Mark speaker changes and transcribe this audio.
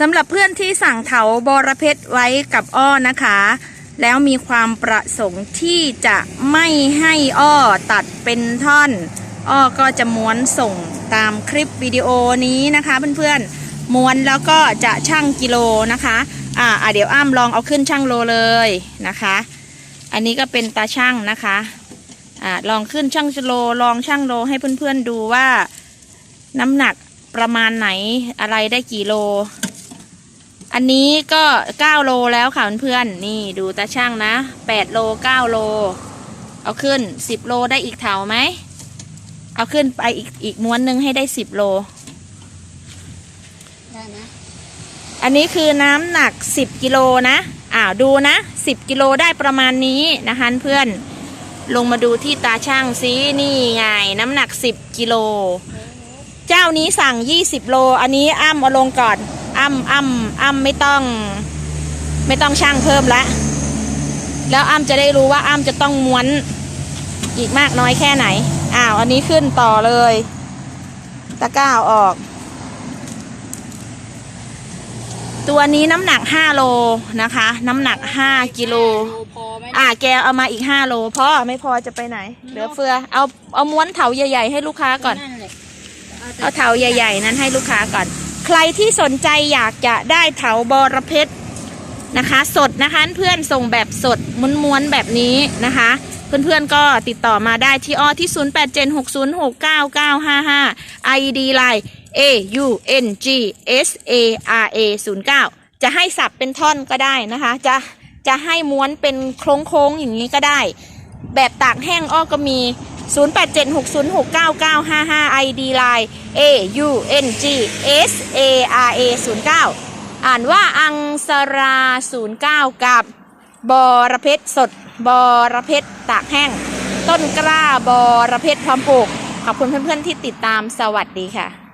Speaker 1: สำหรับเพื่อนที่สั่งเถาบอระเพ็ดไว้กับอ้อนะคะ แล้วมีความประสงค์ที่จะไม่ให้อ้อตัดเป็นท่อน อ้อก็จะม้วนส่งตามคลิปวิดีโอนี้นะคะ เพื่อนๆม้วนแล้วก็จะชั่งกิโลนะคะอ่าเดี๋ยวอ้ำลองเอาขึ้นชั่งโลเลยนะคะ อันนี้ก็เป็นตาช่างนะคะอ่าลองขึ้นช่างโลลองช่างโลให้เพื่อนๆดูว่าน้ำหนักประมาณไหนอะไรได้กี่โล อันนี้ก็9โลแล้วค่ะเพื่อนๆนี่ดูตาช่างนะ8โล9โล เอาขึ้น10โลได้อีกเถาไหม เอาขึ้นไปอีกอีกม้วนหนึ่งให้ได้10โล
Speaker 2: ได้ไหม
Speaker 1: อันนี้คือน้ำหนัก10กิโลนะอ้าวดูนะ10กิโลได้ประมาณนี้นะคะเพื่อนลงมาดูที่ตาช่างซินี่ไงน้ำหนัก10กิโล เจ้านี้สั่ง20โล อันนี้อ้ำเอาลงก่อน อ้ำอ้ำอ้ำไม่ต้อง ไม่ต้องช่างเพิ่มละแล้วอ้ำจะได้รู้ว่าอ้ำจะต้องม้วนอีกมากน้อยแค่ไหน อ้าวอันนี้ขึ้นต่อเลย ตะกร้าเอาออก ตัวนี้น้ำหนัก5โลนะคะ น้ำหนัก5กิโล
Speaker 2: พอไหม
Speaker 1: อ่าแกเอามาอีก5โลพอไม่พอจะไปไหนเหลือเฟือ เอาเอาม้วนเถาใหญ่ๆให้ลูกค้าก่อน
Speaker 2: นั่นแหละเอาแต่
Speaker 1: เอาเถาใหญ่ ๆ นั้นให้ลูกค้าก่อน ใครที่สนใจอยากจะได้เถาบอระเพ็ดนะคะ สดนะคะเพื่อนส่งแบบสดม้วนๆแบบนี้นะคะ เพื่อนๆก็ติดต่อมาได้ที่อ้อที่ 0876069955 ID Line A U N G S A R A 09จะให้สับเป็นท่อนก็ได้นะคะ จะจะให้ม้วนเป็นโค้งๆอย่างนี้ก็ได้ แบบตากแห้งอ้อก็มี 0876069955 ID Line A U N G S A R A 09อ่านว่าอังสรา 09 กับบอระเพ็ดสด บอระเพ็ดตากแห้ง ต้นกล้าบอระเพ็ดพร้อมปลูก ขอบคุณเพื่อนๆที่ติดตามสวัสดีค่ะ